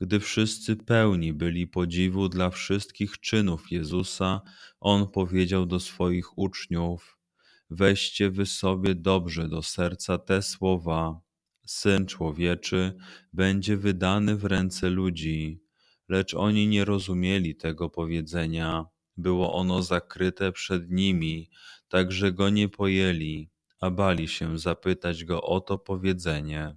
Gdy wszyscy pełni byli podziwu dla wszystkich czynów Jezusa, on powiedział do swoich uczniów: Weźcie wy sobie dobrze do serca te słowa. Syn człowieczy będzie wydany w ręce ludzi, lecz oni nie rozumieli tego powiedzenia. Było ono zakryte przed nimi, tak że go nie pojęli, a bali się zapytać go o to powiedzenie.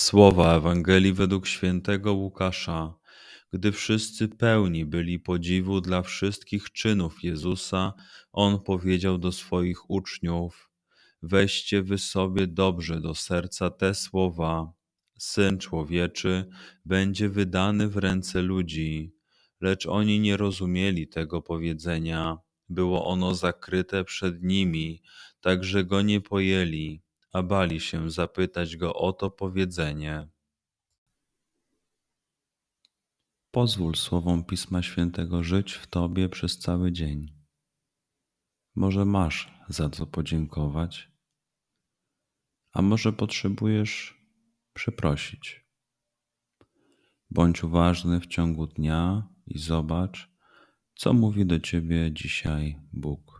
Słowa Ewangelii według świętego Łukasza. Gdy wszyscy pełni byli podziwu dla wszystkich czynów Jezusa, on powiedział do swoich uczniów: Weźcie wy sobie dobrze do serca te słowa. Syn człowieczy będzie wydany w ręce ludzi, lecz oni nie rozumieli tego powiedzenia. Było ono zakryte przed nimi, tak że go nie pojęli a bali się zapytać go o to powiedzenie. Pozwól słowom Pisma Świętego żyć w Tobie przez cały dzień. Może masz za co podziękować, a może potrzebujesz przeprosić. Bądź uważny w ciągu dnia i zobacz, co mówi do Ciebie dzisiaj Bóg.